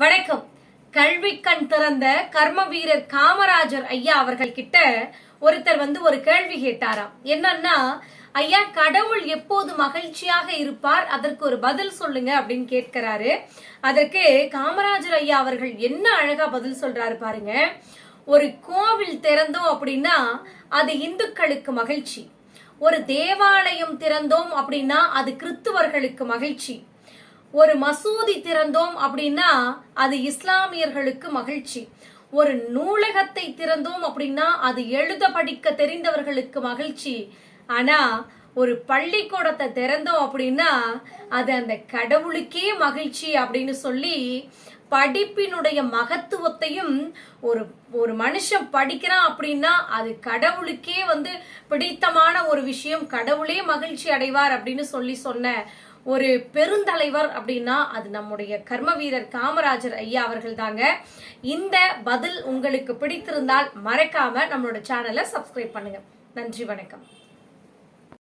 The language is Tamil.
வணக்கம். கல்வி கண் திறந்த கர்ம வீரர் காமராஜர் ஐயா அவர்கள் கிட்ட ஒருத்தர் வந்து ஒரு கேள்வி கேட்டாராம். என்னன்னா ஐயா கடவுள் எப்போது மகிழ்ச்சியாக இருப்பார்? அதற்கு ஒரு பதில் சொல்லுங்க அப்படின்னு கேட்கிறாரு. அதற்கு காமராஜர் ஐயா அவர்கள் என்ன அழகா பதில் சொல்றாரு பாருங்க. ஒரு கோவில் திறந்தோம் அப்படின்னா அது இந்துக்களுக்கு மகிழ்ச்சி. ஒரு தேவாலயம் திறந்தோம் அப்படின்னா அது கிறிஸ்துவர்களுக்கு மகிழ்ச்சி. ஒரு மசூதி திறந்தோம் அப்படின்னா அது இஸ்லாமியர்களுக்கு மகிழ்ச்சி. ஒரு நூலகத்தை திறந்தோம் அப்படின்னா அது எழுத படிக்க தெரிந்தவர்களுக்கு மகிழ்ச்சி. ஆனா ஒரு பள்ளிக்கூடத்தை திறந்தோம் அப்படின்னா அது அந்த கடவுளுக்கே மகிழ்ச்சி அப்படின்னு சொல்லி படிப்பினுடைய மகத்துவத்தையும் ஒரு ஒரு மனுஷன் படிக்கிறான் அப்படின்னா அது கடவுளுக்கே வந்து பிடித்தமான ஒரு விஷயம் கடவுளே மகிழ்ச்சி அடைவார் அப்படின்னு சொல்லி சொன்ன ஒரு பெருந்தலைவர் அப்படின்னா அது நம்முடைய கர்ம வீரர் காமராஜர் ஐயா அவர்கள் தாங்க. இந்த பதில் உங்களுக்கு பிடித்திருந்தால் மறக்காம நம்மளோட சேனலை சப்ஸ்கிரைப் பண்ணுங்க. நன்றி வணக்கம்.